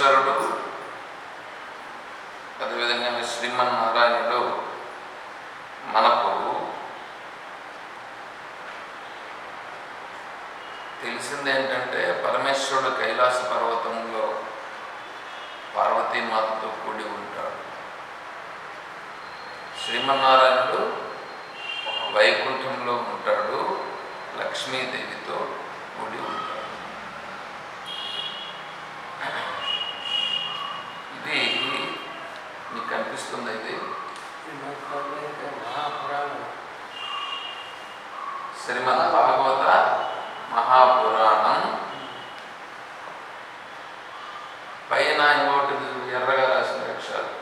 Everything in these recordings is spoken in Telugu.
ఈశ్వరుడు అదేవిధంగా శ్రీమన్నారాయణుడు మనకు తెలిసింది ఏంటంటే పరమేశ్వరుడు కైలాస పర్వతంలో పార్వతీమాతతో కూడి ఉంటాడు శ్రీమన్నారాయణుడు వైకుంఠంలో ఉంటాడు లక్ష్మీదేవితో కూడి ఉంటాడు ఇది మీకు కనిపిస్తుంది ఇది మహాపురాణం శ్రీమద్ భాగవత మహాపురాణం పైన ఇంకోటి ఎర్రగా రాసిన అక్షరాలు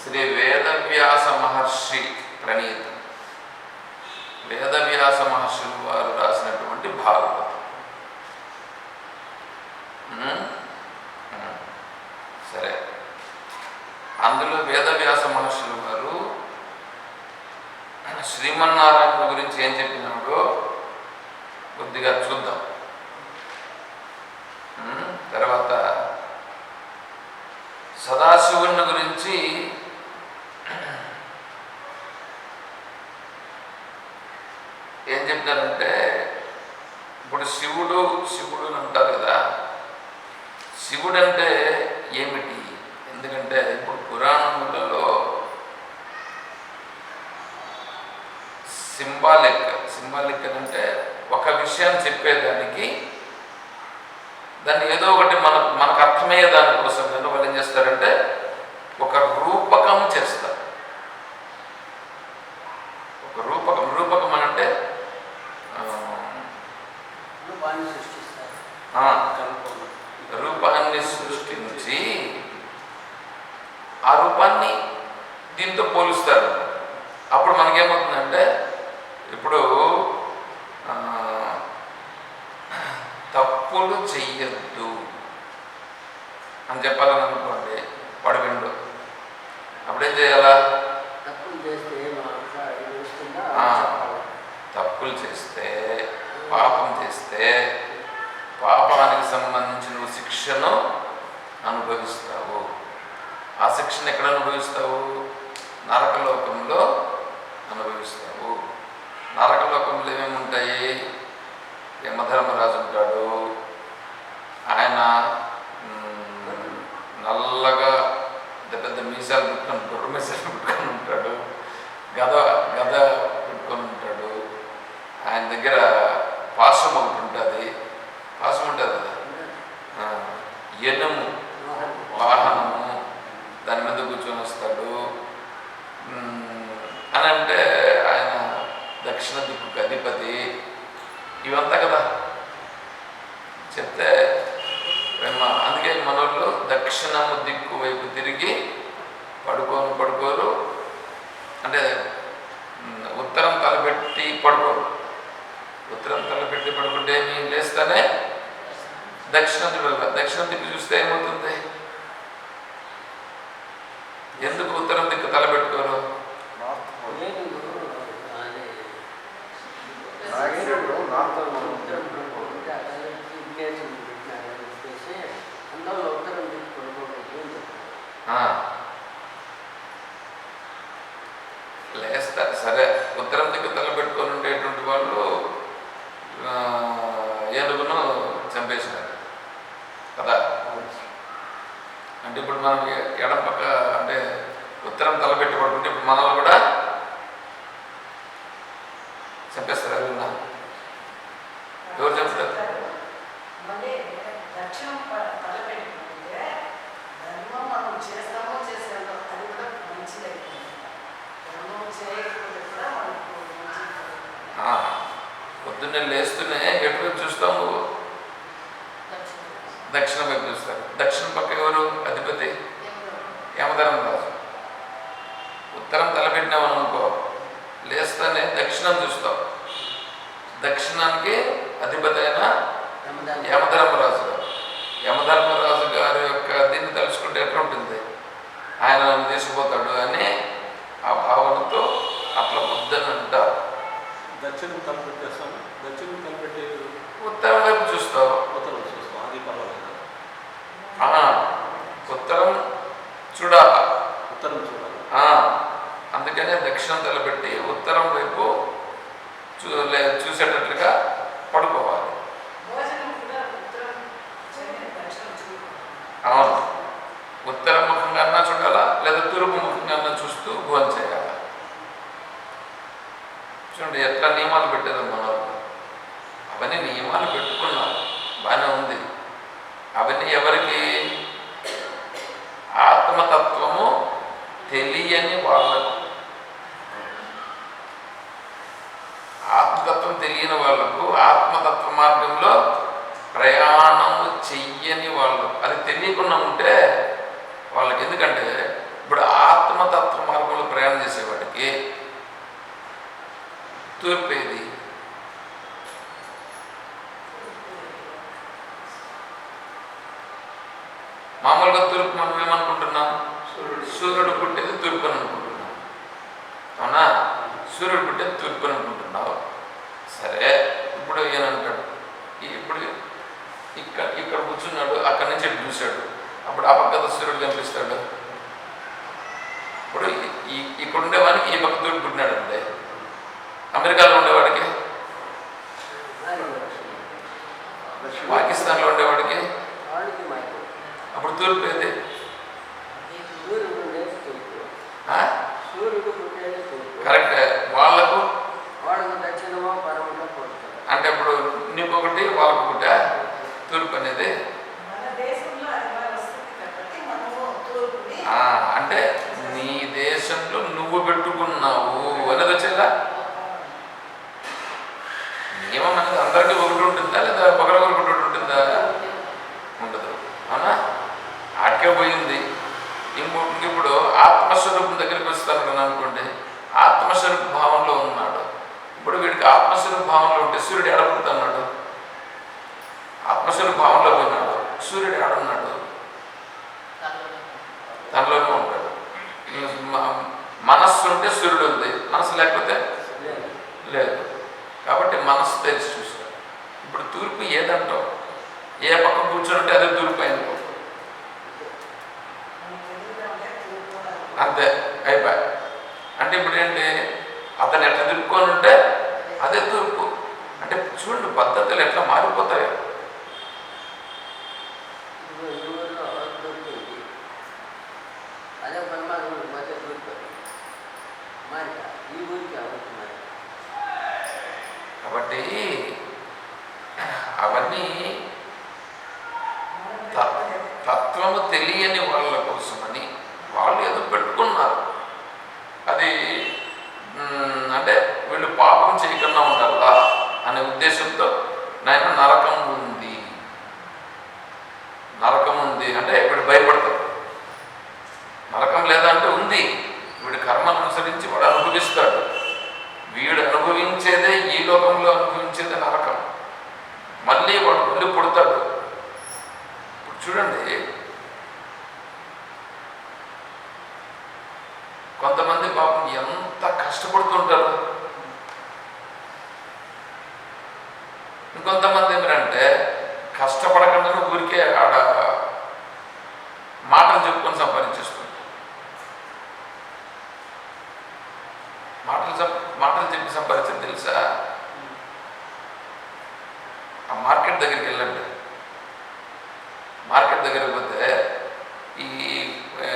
శ్రీ వేదవ్యాస మహర్షి ప్రణీతం వేదవ్యాస మహర్షులు వారు రాసినటువంటి భాగవతం ఉమ్? ఉమ్. సరే అందులో వేదవ్యాస మహర్షులు వారు శ్రీమన్నారాయణ గురించి ఏం చెప్పినాడో కొద్దిగా చూద్దాం ఉమ్, తర్వాత సదాశివుని గురించి ఏం చెప్పినారంటే ఇప్పుడు శివుడు శివుడు అని అంటారు కదా శివుడు అంటే ఏమిటి? ఎందుకంటే ఇప్పుడు పురాణములలో సింబాలిక్ సింబాలిక్ అంటే ఒక విషయాన్ని చెప్పేదానికి దాన్ని ఏదో ఒకటి మన మనకు అర్థమయ్యే దానికోసం. కనుక వాళ్ళు ఏం చేస్తారంటే ఒక రూపకం చేస్తారు ఒక రూపకం రూపకం అని అంటే ఆ, రూపాన్ని సృష్టిస్తారు ఆ, కల్పన రూపాన్ని సృష్టించి ఆ రూపాన్ని దీంతో పోలుస్తారు అప్పుడు మనకేమవుతుందంటే ఇప్పుడు ఆ, తప్పులు చెయ్యొద్దు. అని చెప్పాలని అనుకోండి పడవిండు అప్పుడేం చేయాలా? తప్పులు చేస్తే పాపం చేస్తే పాపానికి సంబంధించిన నువ్వు శిక్షను అనుభవిస్తావు. ఆ శిక్షను ఎక్కడ అనుభవిస్తావు? నరకలోకంలో అనుభవిస్తావు. నరకలోకంలో ఏమేమి ఉంటాయి యమధర్మరాజు ఉంటాడు. ఆయన నల్లగా పెద్ద పెద్ద మీసాలు పెట్టుకొని గుర్ర మీసాలు పెట్టుకొని ఉంటాడు. గద గద పెట్టుకొని ఉంటాడు. ఆయన దగ్గర పాశం ఒకటి ఉంటుంది. పాశం ఉంటుంది కదా? ఎనుము వాహనము దాని మీద కూర్చొని వస్తాడు. అని అంటే ఆయన దక్షిణ దిక్కుకు అధిపతి. ఇవంతా కదా. చెప్తే అందుకే మనోళ్ళు దక్షిణము దిక్కు వైపు తిరిగి పడుకోను పడుకోరు. అంటే ఉత్తరం తలపెట్టి పడుకోరు. ఉత్తరం తలపెట్టి పడుకుంటే ఏమి? లేస్తానే దక్షిణం దిక్కు దక్షిణం దక్షిణ దిక్కు చూస్తే ఏమవుతుంది? ఎందుకు ఉత్తరం దిక్కు తలపెట్టి నేను అది నాగేశ్వరుడు నాతో మనం ఉత్తరం పడుకోకుంటే ఆ తల్లికి విజ్ఞాసం పెట్టినారని చెప్పేసి అందులో ఉత్తరం దిక్కు పడుకోకూడదు అని చెప్పారు. ఆ. లేస్తారు సరే ఉత్తరం దిక్కు తలపెట్టుకొని ఉండేటువంటి వాళ్ళు ఆ, ఏనుగును చంపేసినారు కదా అంటే ఇప్పుడు మనం ఎ- ఎడం పక్క అంటే ఉత్తరం తలపెట్టి పడుకుంటే ఇప్పుడు మనల్ని కూడా చంపేస్తారు ఎవరన్నా ఎవరు చంపుతారు మళ్ళీ దక్షిణం ప- తలపెట్టుకుంటే ధర్మం మనం చేస్తామో చేసామో అది కూడా మంచిది అయిపోతుంది ధర్మం చేయకపోతే కూడా మనకు మంచిది ఆ, పొద్దున్నే లేస్తూనే ఎటువైపు చూస్తావు నువ్వు దక్షిణం వైపు చూస్తారు దక్షిణ పక్క ఎవరు అధిపతి యమధర్మ రాజు ఉత్తరం తలపెట్టినామని అనుకో లేస్తానే దక్షిణం చూస్తావు దక్షిణానికి అధిపతి అయిన రమదాన్ యమధర్మరాజు గారు యమధర్మరాజు గారి యొక్క దీన్ని తలుచుకుంటే ఎట్లా ఉంటుంది ఆయన నన్ను తీసుకుపోతాడు అని ఆ భావనతో అట్లా బుద్ధని అంటారు దక్షిణం తలపెట్టేస్తాను దక్షిణం తలపెట్టి ఉత్తరం వైపు చూస్తావు ఉత్తరం చూస్తాం అది పర్వాలేదు ఆ, ఉత్తరం చూడాలా? ఉత్తరం చూడాలి. అందుకనే దక్షిణం తలపెట్టి ఉత్తరం వైపు చూ లే- చూసేటట్లుగా పడుకోవాలి భోజనం కూడా ఉత్తరం చేయండి దక్షిణం చూడు అవును ఉత్తర ముఖంగా అన్నా చూడాలా లేదా తూర్పు ముఖంగా అన్నా చూస్తూ భోజనం చేయాలి చూడండి ఎట్లా నియమాలు పెట్టేది మన వాళ్ళు. అవన్నీ నియమాలు పెట్టుకున్నారు బాగానే ఉంది అవన్నీ ఎవరికి ఆత్మతత్వము తెలియని వాళ్ళకు ఆత్మతత్వం తెలియని వాళ్ళకు ఆత్మతత్వ మార్గంలో ప్రయాణము చెయ్యని వాళ్ళు అది తెలియకుండా ఉంటే వాళ్ళకి ఎందుకంటే ఇప్పుడు ఆత్మతత్వ మార్గంలో ప్రయాణం చేసేవాడికి తూర్పేది మామూలుగా తూర్పు మనం ఏమనుకుంటున్నాం? సూర్యుడు పుట్టేది తూర్పు అని అనుకుంటున్నాం. అవునా? సూర్యుడు పుట్టేది తూర్పు అని అనుకుంటున్నావు. సరే ఇప్పుడు ఈయనంటాడు ఇప్పుడు ఇక్కడ ఇక్కడ కూర్చున్నాడు అక్కడి నుంచి ఇటు చూశాడు. అప్పుడు ఆ పక్కతో సూర్యుడు కనిపిస్తాడు. ఇప్పుడు ఈ- ఇక్కడ ఉండేవాడికి ఈ పక్క తూర్పు పుట్టినాడంటే అమెరికాలో ఉండేవాడికి పాకిస్తాన్లో ఉండేవాడికి వాడికి మాకు అప్పుడు తూర్పు ఏది సూర్యుడు వాళ్ళకు? అంటే ఇప్పుడు నీకొకటి వాళ్ళకొకటి తూర్పు అనేది అంటే నీ దేశంలో నువ్వు పెట్టుకున్నావు అనేది వచ్చేదా? నియమం అనేది అందరికీ ఒకటి ఉంటుందా లేదా ఒకరికొకరు ఒకటి ఉంటుందా? ఉండదు. అవునా? ఆటకే పోయింది. ఇంకొకటి ఇప్పుడు ఆత్మస్వరూపం దగ్గరికి వస్తాను అనుకోండి. ఆత్మస్వరూప భావంలో ఉన్నాడు. ఇప్పుడు వీడికి ఆత్మస్వరూప భావంలో ఉంటే సూర్యుడు ఎడబడుతున్నాడు. ఆత్మస్వరూప భావంలో పోయినాడు సూర్యుడు ఎడన్నాడు తనలోనే ఉంటాడు. మనస్సు ఉంటే సూర్యుడు ఉంది. మనసు లేకపోతే లేదు. కాబట్టి మనసు తెలిసి చూస్తాడు ఇప్పుడు తూర్పు ఏదంటావు ఏ పక్క కూర్చుంటే ఉంటే అదే తూర్పు అయింది మనకి ఎదురుగా ఉంటే తూర్పు అని అంతే అయిపోయి అంటే ఇప్పుడు ఏంటి అతను ఎట్లా తిరుక్కొని ఉంటే అదే తూర్పు. అంటే చూడండి పద్ధతులు ఎట్లా మారిపోతాయో ఇప్పుడు ఈ ఊరిలో తూర్పు ఉంది అదే పరమాత్మ మధ్య తూర్పు మరి ఈ ఊరికి అవుతున్నారు కాబట్టి అవన్నీ త- తత్వము తెలియని వాళ్ళ కోసమని వాళ్ళు ఏదో పెట్టుకున్నారు అది మ్, అంటే వీళ్ళు పాపం చేయకుండా ఉండాలా అనే ఉద్దేశంతో నాయన నరకం ఉంది నరకం ఉంది అంటే వీడు భయపడతాడు నరకం లేదా అంటే ఉంది వీడి కర్మను అనుసరించి వాడు అనుభవిస్తాడు వీడు అనుభవించేదే ఈ లోకంలో అనుభవించేదే నరకం మళ్ళీ వాడు మళ్ళీ పుడతాడు ఇప్పుడు చూడండి కొంతమంది పాపం ఎంత కష్టపడుతుంటారు ఇంకొంతమంది ఏమిటంటే కష్టపడకుండా ఊరికే ఆడ మాటలు చెప్పుకొని సంపాదించేస్తుంది మాటలు మాటలు చెప్పి సంపాదించేది తెలుసా? ఆ మార్కెట్ దగ్గరికి వెళ్ళండి మార్కెట్ దగ్గరికి పోతే ఈ ఆ,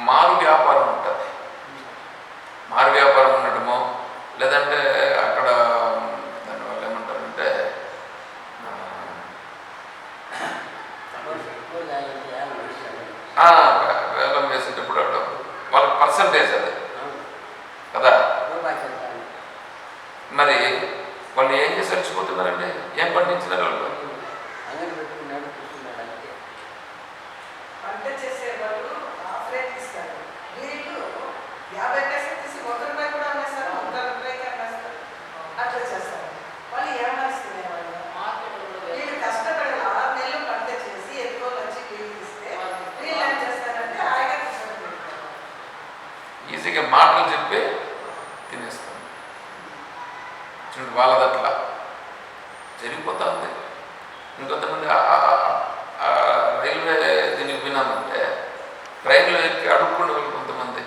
మారు వ్యాపారం ఉంటుంది మారు వ్యాపారం ఉండడము లేదంటే అక్కడ దానివల్ల ఏమంటారంటే ఆ, ఎక్కువ తాగితే యాభై నిమిషాలు. ఆ, వేలం వేసేటప్పుడు అక్కడ వాళ్ళకి పర్సంటేజ్ అది అవును. కదా రూపాయి చెప్తాను. మరి వాళ్ళు ఏం చేసి అలసిపోతున్నారండి ఏం పండించినారు వాళ్ళు అంగడి పెట్టుకున్నాడు కూర్చున్నాడు అంతే వంట చేసేవాళ్ళు హాఫ్ రేట్ ఇస్తారు వీళ్ళు యాభై పైసలు తీసి ఒక రూపాయి కూడా అమ్మేస్తారు వంద రూపాయలకి అమ్మేస్తారు అట్లా చేస్తారు వాళ్ళు ఏమనిస్తున్నాయి వాళ్ళు వీళ్ళు కష్టపడి ఆరు నెలలు పంట చేసి ఎక్కువ వచ్చి వీళ్ళు ఇస్తే వీళ్ళు ఏం చేస్తారంటే హాయిగా కూర్చొని తింటారు. ఈజీగా మాటలు చెప్పి తినేస్తాం చూడండి వాళ్ళది అట్లా జరిగిపోతుంది ఇంకొంతమంది ఆ- ఆ- ఆ- ఆ రైల్వే దీనికి విన్నామంటే ట్రైన్లో ఎక్కి అడుక్కుంటూ వాళ్ళు కొంతమంది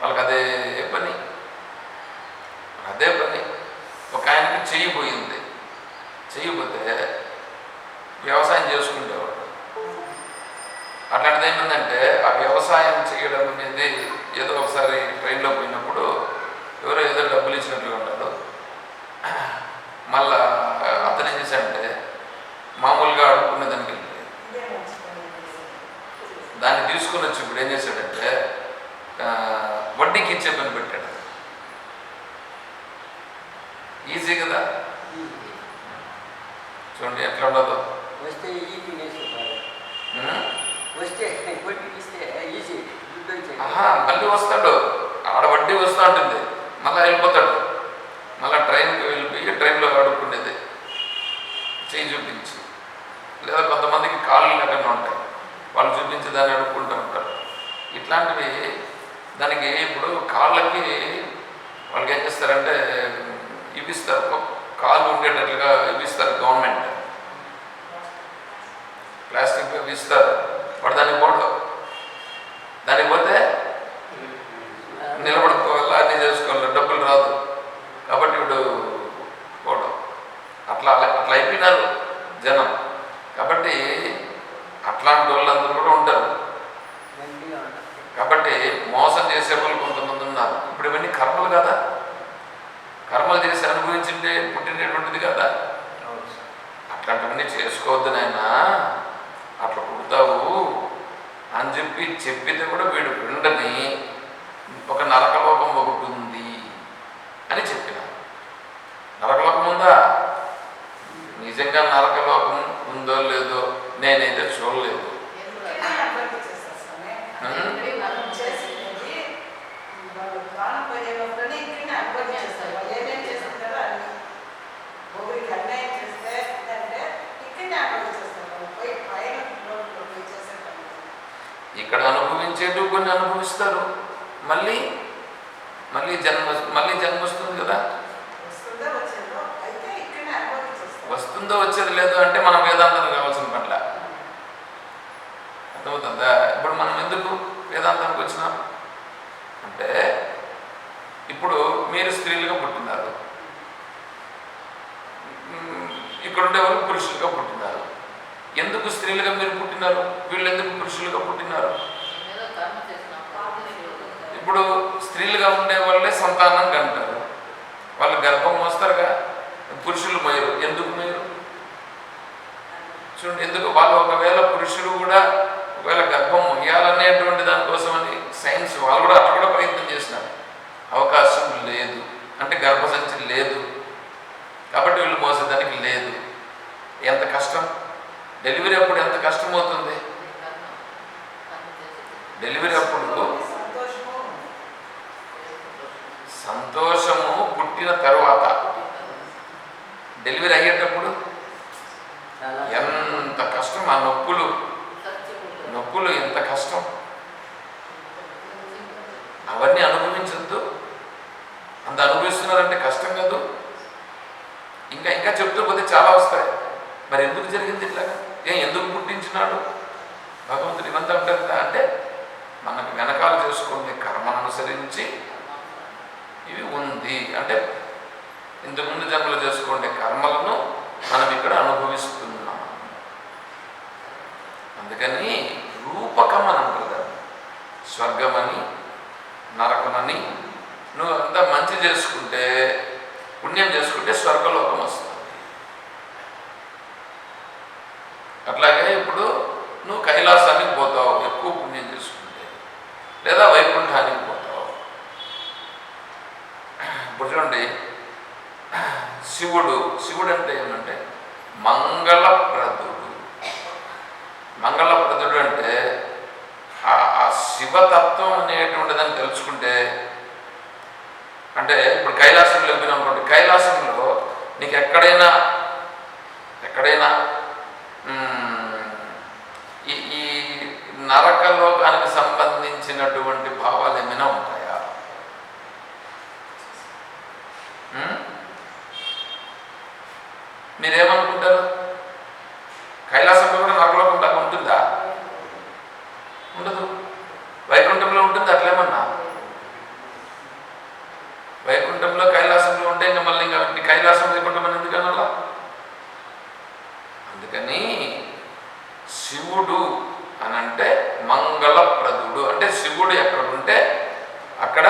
వాళ్ళకి అదే పని అదే పని ఒక ఆయనకి చెయ్యి పోయింది చెయ్యి పోతే వ్యవసాయం చేసుకునేవాడు అట్లాంటిది ఏమైందంటే ఆ వ్యవసాయం చేయడం అనేది ఏదో ఒకసారి ట్రైన్లో పోయినప్పుడు ఎవరో ఏదో డబ్బులు ఇచ్చినట్లుగా ఉన్నాడు మళ్ళా అతను ఏం చేశాడంటే మామూలుగా అడుక్కునే దానికి వెళ్ళి ఇదే మంచి పని దాన్ని తీసుకుని వచ్చి ఇప్పుడు ఏం చేశాడంటే ఆ, వడ్డీకి ఇచ్చే పని పెట్టాడు ఈజీ కదా? చూడండి ఎట్లా ఉండదు. వస్తే ఈజీ వచ్చేది. ఆహా మళ్ళీ వస్తాడు. ఆడ వడ్డీ వస్తూ ఉంటుంది మళ్ళీ వెళ్ళిపోతాడు. మళ్ళీ ట్రైన్కి వెళ్ళిపోయి ట్రైన్లో అడుక్కునేది చేయి చూపించి. లేదా కొంతమందికి కాళ్ళు లేకుండా ఉంటాయి. వాళ్ళు చూపించి దాన్ని అడుక్కుంటూ ఉంటారు. ఇట్లాంటివి దానికి ఇప్పుడు కాళ్ళకి వాళ్ళకి ఏం చేస్తారంటే ఒక కాళ్ళు ఉండేటట్లుగా ఇవి ఇస్తారు గవర్నమెంట్. ప్లాస్టిక్ ఇవి ఇస్తారు వాడు దానికి పోడు దానికి పోతే నిలబడుకోవాలా? అన్నీ చేసుకోవాలి? డబ్బులు రాదు. కాబట్టి వీడు పోవడం అట్లా అట్లా అయిపోయినారు జనం. కాబట్టి అట్లాంటి వాళ్ళందరూ కూడా ఉంటారు. కాబట్టి మోసం చేసే వాళ్ళు కొంతమంది ఉన్నారు. ఇప్పుడు ఇవన్నీ కర్మలు కదా. అనుభవించింటే పుట్టినటువంటిది కదా. అట్లాంటివన్నీ చేసుకోవద్దు నాయనా. అట్లా పుడతావు. అని చెప్పి చెప్పితే కూడా వీడు విండని ఒక నరకలోకం ఒకటి ఉంది అని చెప్పిన. నరకలోకం ఉందా? నిజంగా నరకలోకం ఉందో లేదో నేనైతే చూడలేదు ఇదే అభివృద్ధి చేస్తారు స్వామి. ఉం? ఇది మనం చేసినది వాళ్ళు ప్రాణం పోయేటప్పుడే ఇక్కడనే అభివృద్ధి చేస్తారు వాళ్ళు ఏమేం చేస్తుంటారో అన్ని ఒకరికి అన్యాయం చేస్తే అంటే ఇక్కడనే అభివృద్ధి చేస్తారు వాళ్ళు పోయి పైన రోడ్లో పోయి చేసే పని ఇక్కడ అనుభవించేటివి కొన్ని అనుభవిస్తారు. మళ్ళీ మళ్ళీ జన్మ మళ్ళీ జన్మ వస్తుంది కదా? వస్తుందో వచ్చేదో? లేదో అంటే మనం వేదాంతం కావాల్సిన పట్ల. అర్థమవుతుందా? ఇప్పుడు మనం ఎందుకు వేదాంతానికి వచ్చినాం? అంటే ఇప్పుడు మీరు స్త్రీలుగా పుట్టినారు. మ్మ్, ఇక్కడ ఉండేవాళ్ళు పురుషులుగా పుట్టినారు. ఎందుకు స్త్రీలుగా మీరు పుట్టినారు? వీళ్ళు ఎందుకు పురుషులుగా పుట్టినారు? ఇప్పుడు స్త్రీలుగా ఉండే వాళ్ళే సంతానం కంటారు. వాళ్ళు గర్భం మోస్తారుగా పురుషులు మోయరు. ఎందుకు మోయరు? చూడండి ఎందుకు వాళ్ళు ఒకవేళ పురుషులు కూడా ఒకవేళ గర్భం మొయ్యాలనేటువంటి దానికోసమని సైన్స్ వాళ్ళు కూడా అట్లా కూడా ప్రయత్నం చేసినారు. అవకాశం లేదు. అంటే గర్భసంచి లేదు. కాబట్టి వీళ్ళు మోసేదానికి లేదు. ఎంత కష్టం? డెలివరీ అప్పుడు ఎంత కష్టం అవుతుంది డెలివరీ అప్పుడు సంతోషము పుట్టిన తర్వాత. డెలివరీ అయ్యేటప్పుడు? ఎంత కష్టం ఆ నొప్పి నొప్పులు ఎంత కష్టం అనుభవించద్దు అంత అనుభవిస్తున్నారంటే కష్టం కాదు ఇంకా ఇంకా చెప్తూ పోతే చాలా వస్తాయి మరి ఎందుకు జరిగింది ఇట్లాగా ఏం ఎందుకు పుట్టించినాడు భగవంతుడు ఇవంతా ఉంటుంది కదా అంటే మనకు వెనకాల చేసుకునే కర్మను అనుసరించి ఇవి ఉంది అంటే ఇంతకుముందు జన్మలు చేసుకునే కర్మలను మనం ఇక్కడ అనుభవిస్తున్నాం అందుకని రూపకం అని అంటారు దాన్ని. స్వర్గమని నరకమని నువ్వు అంతా మంచి చేసుకుంటే పుణ్యం చేసుకుంటే స్వర్గలోకం వస్తుంది అట్లాగే ఇప్పుడు నువ్వు కైలాసానికి పోతావు ఎక్కువ పుణ్యం చేసుకుంటే లేదా వైకుంఠానికి పోతావు ఇప్పుడు చూడండి శివుడు శివుడు అంటే ఏమంటే మంగళప్రదుడు. మంగళప్రదుడు అంటే ఆ- ఆ శివతత్వం అనేటువంటిదని తెలుసుకుంటే అంటే ఇప్పుడు కైలాసంలో వెళ్ళినప్పుడు కైలాసంలో నీకు ఎక్కడైనా ఎక్కడైనా ఈ నరక నరకలోకానికి సంబంధించినటువంటి భావాలు ఏమైనా ఉంటాయా? మీరేమనుకుంటారు? కైలాసంలో కూడా నరకలోకం లాగా ఉంటుందా? ఉండదు. వైకుంఠంలో ఉంటుంది అట్లేమన్నా? వైకుంఠంలో కైలాసంలో ఉంటే ఇంకా మళ్ళీ ఇంకా కైలాసం వైకుంఠం అని ఎందుకనాలా అందుకని శివుడు అని అంటే మంగళప్రదుడు. అంటే శివుడు ఎక్కడుంటే ఉంటే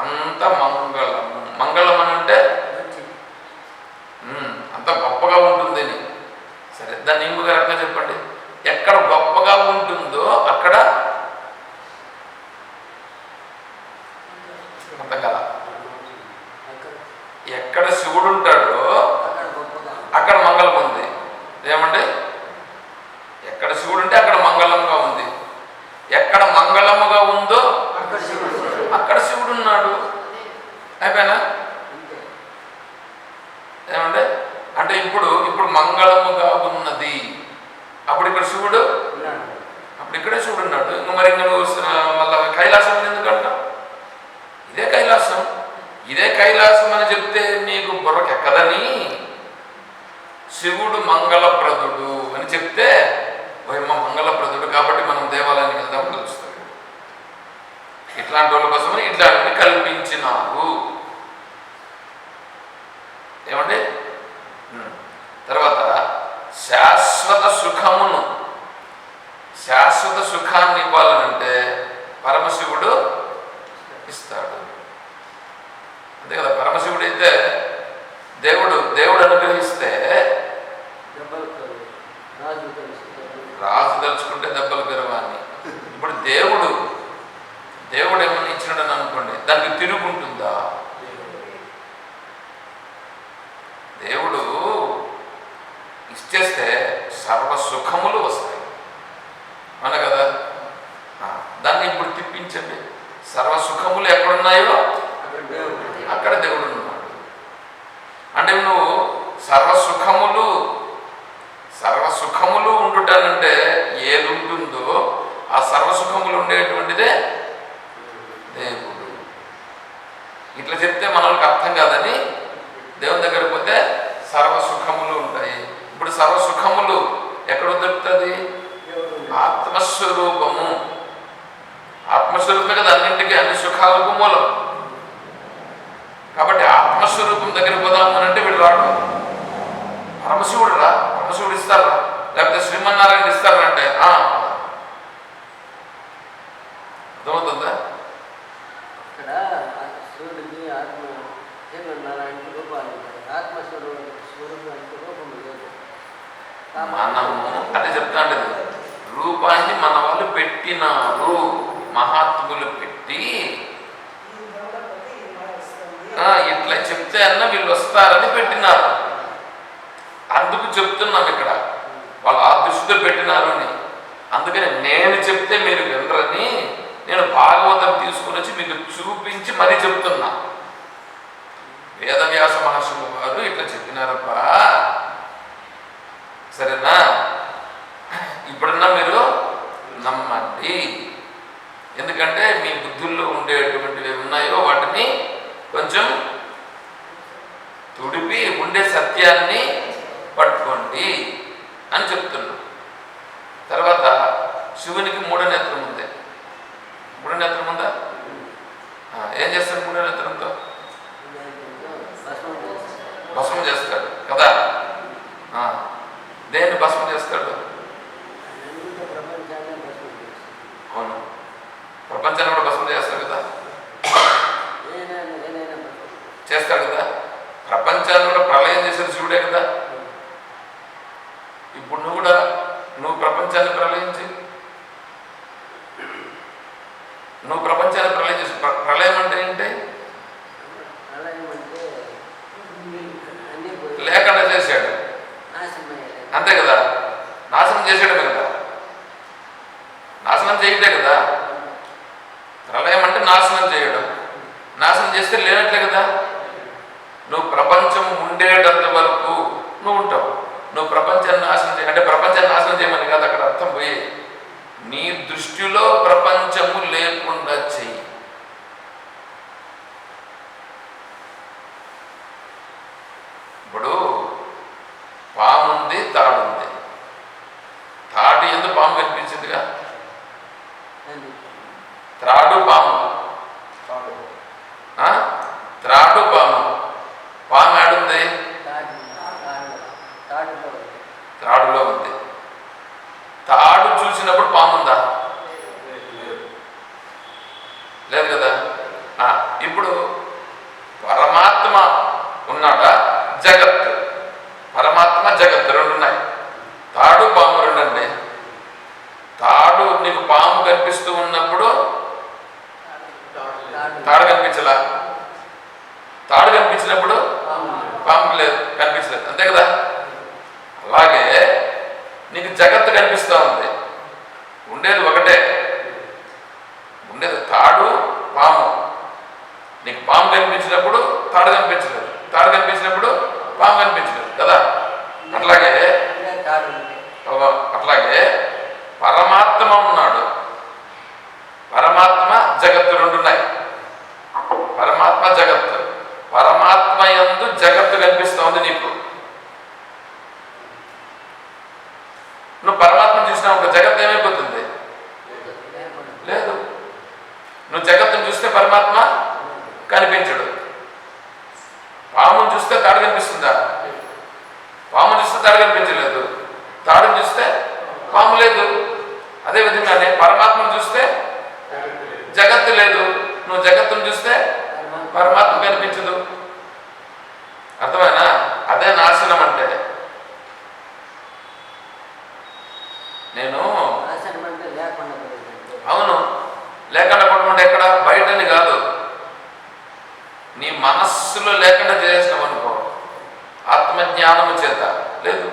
అంత మంగళం మంగళం అని అంటే ఉమ్, అంత గొప్పగా ఉంటుందని సరే దాన్ని ఇంకొక రకంగా చెప్పండి ఎక్కడ గొప్పగా ఉంటుందో అక్కడ అర్థం కదా అక్కడ ఎక్కడ శివుడు ఉంటాడో అక్కడ గొప్పగా అక్కడ మంగళం ఉంది ఏమండి ఎక్కడ శివుడు ఉంటే అక్కడ మంగళంగా ఉంది ఎక్కడ మంగళముగా ఉందో అక్కడ శివుడు అక్కడ శివుడు ఉన్నాడు అయిపోయినా అంతే ఏమంటే అంటే ఇప్పుడు ఇప్పుడు మంగళముగా ఉన్నది అప్పుడు ఇక్కడ శివుడు ఉన్నాడు అప్పుడు ఇక్కడే శివుడు ఉన్నాడు ఇంకా మరి ఇంకా నువ్వు స- మళ్ళా కైలాసం అని ఎందుకు అంటావు ఇదే కైలాసం ఇదే కైలాసం అని చెప్తే నీకు బుర్రకెక్కదని శివుడు మంగళప్రదుడు అని చెప్తే ఓయమ్మ మంగళప్రదుడు కాబట్టి మనం దేవాలయానికి వెళ్దాం తెలుస్తుంది ఇట్లాంటి వాళ్ళ కోసమని ఇట్లాంటివి కల్పించినారు ఏమండి. తర్వాత శాశ్వత సుఖమును శాశ్వత సుఖాన్ని ఇవ్వాలనంటే పరమశివుడు ఇస్తాడు అంతే కదా పరమశివుడు అయితే దేవుడు దేవుడు అనుగ్రహిస్తే. రాజు. రాజు తలుచుకుంటే దెబ్బలు గెలవాన్ని ఇప్పుడు దేవుడు దేవుడు ఏమైనా ఇచ్చినాడని అనుకోండి దానికి తిరుగుంటుందా దేవుడు ఇచ్చేస్తే సర్వ సుఖములు వస్తాయి. అవునా కదా? దాన్ని ఇప్పుడు తిప్పించండి. సర్వ సుఖములు ఎక్కడున్నాయో? దేవుడు అక్కడ దేవుడు ఉన్నాడు. అంటే నువ్వు సర్వ సుఖములు సర్వ సుఖములు ఉండుటానంటే ఏది ఉంటుందో ఆ సర్వ సుఖములు ఉండేటువంటిదే దేవుడు ఇట్లా చెప్తే మనకు అర్థం కాదని దేవుని దగ్గరికి పోతే సర్వ సుఖములు ఉంటాయి ఇప్పుడు సర్వ సుఖములు ఎక్కడ దొరుకుతుంది దేవుడు ఆత్మస్వరూపము ఆత్మస్వరూపమే కదా అన్నింటికి అన్ని సుఖాలకు మూలం. కాబట్టి ఆత్మస్వరూపం దగ్గర పోదాము అని అంటే వీడు రాడు. పరమశివుడు రా పరమశివుడు ఇస్తారా? లేకపోతే శ్రీమన్నారాయణ ఇస్తారా అంటే? "ఆ." అర్థమవుతుందా? శివుడికి ఆత్మ శ్రీమన్నారాయణకి రూపాలు ఉంటాయి ఆత్మస్వరూపం స్వరూపానికి రూపం లేదు. మనము అదే చెప్తాండి రూపాన్ని మన వాళ్ళు పెట్టినారు. మహాత్ములు పెట్టి ఆ, ఇట్లా చెప్తే అన్న వీళ్ళు వస్తారని పెట్టినారు. అందుకు చెప్తున్నాం ఇక్కడ. వాళ్ళు ఆ దృష్టితో పెట్టినారు అని. అందుకని నేను చెప్తే మీరు వినరని నేను భాగవతం తీసుకుని వచ్చి మీకు చూపించి మరీ చెప్తున్నా. వేదవ్యాస మహర్షులు వారు ఇట్లా చెప్పినారబ్బా. సరేనా? ఇప్పుడన్నా మీరు నమ్మండి. ఎందుకంటే మీ బుద్ధుల్లో ఉండేటువంటివి ఉన్నాయో వాటిని కొంచెం తుడిపి ఉండే సత్యాన్ని పట్టుకోండి అని చెప్తున్నాం. తర్వాత శివునికి మూడో నేత్రం ఉంది. మూడో నేత్రం ఉందా? ఏం చేస్తాడు మూడో నేత్రంతో? భస్మం చేస్తాడు కదా? దేన్ని భస్మం చేస్తాడు? ¿Por cuántas normas son de Trabalho para లేకుండా చేసేసినాం అనుకో ఆత్మజ్ఞానము చేత లేదు.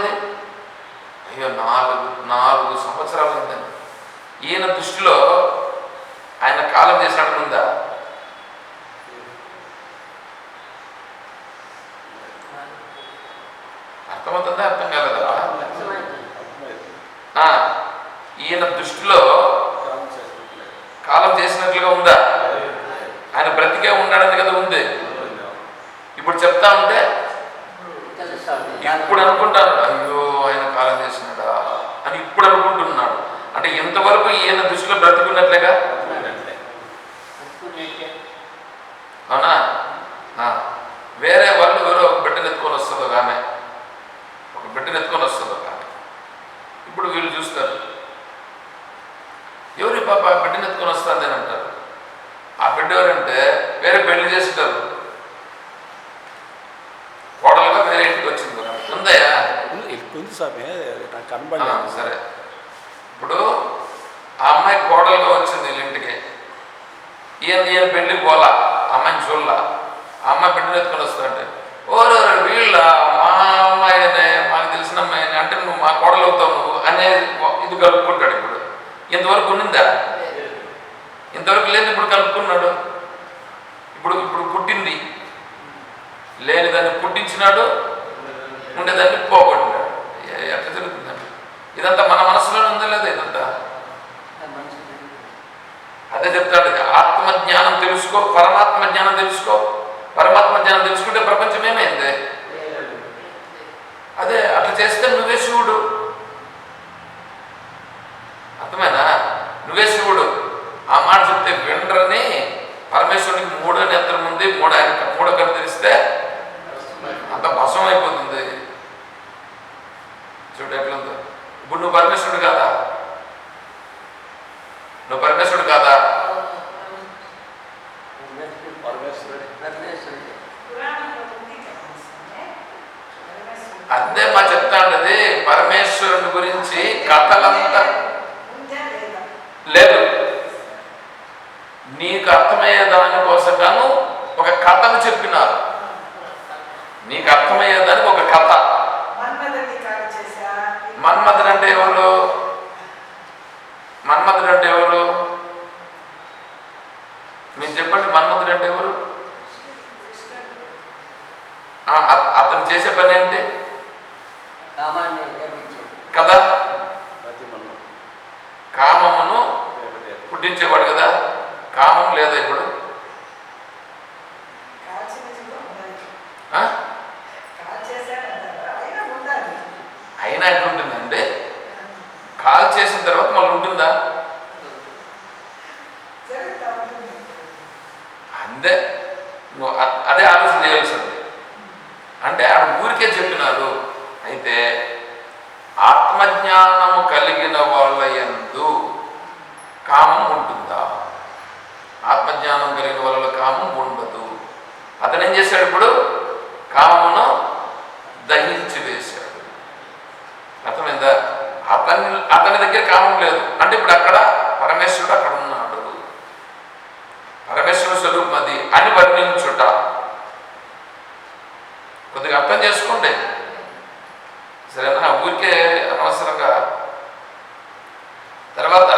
ఉండాలి అయ్యో నాలుగు నాలుగు సంవత్సరాలు ఉందండి ఈయన దృష్టిలో ఆయన కాలం చేసినట్టు ఉందా? అర్థమవుతుందా? ఉంది స్వామి నాకు కనబడలేదు. సరే. ఇప్పుడు ఆ అమ్మాయి కోడలుగా వచ్చింది వీళ్ళింటికి ఈయన ఈయన పెళ్ళి పోల అమ్మాయిని చూడలా. అమ్మాయి పెళ్ళి ఎత్తుకొని వస్తుందంటే ఓరే వీళ్ళ? మా అమ్మాయినే మాకు తెలిసిన అమ్మాయిని అంటే నువ్వు మా కోడలు అవుతావు నువ్వు అనే ఇది కలుపుకుంటాడు ఇప్పుడు. ఇంతవరకు ఉన్నిందా? ఇంతవరకు లేదు ఇప్పుడు కలుపుకున్నాడు. ఇప్పుడు ఇప్పుడు పుట్టింది. లేనిదాన్ని పుట్టించినాడు ఉండేదాన్ని పోగొట్టు ఇదంతా మన మనసులోనే ఉందా లేదా ఇదంతా? అదే చెప్తాడు ఆత్మ జ్ఞానం తెలుసుకో పరమాత్మ జ్ఞానం తెలుసుకో. పరమాత్మ జ్ఞానం తెలుసుకుంటే ప్రపంచం ఏమైంది? అదే అట్లా చేస్తే నువ్వే శివుడు. అర్థమైనా నువ్వే శివుడు. ఆ మాట చెప్తే వెండ్రని పరమేశ్వరునికి మూడనే పుట్టించేవాడు కదా కామం లేదా ఇప్పుడు? కదా ఊరికే అనవసరంగా తర్వాత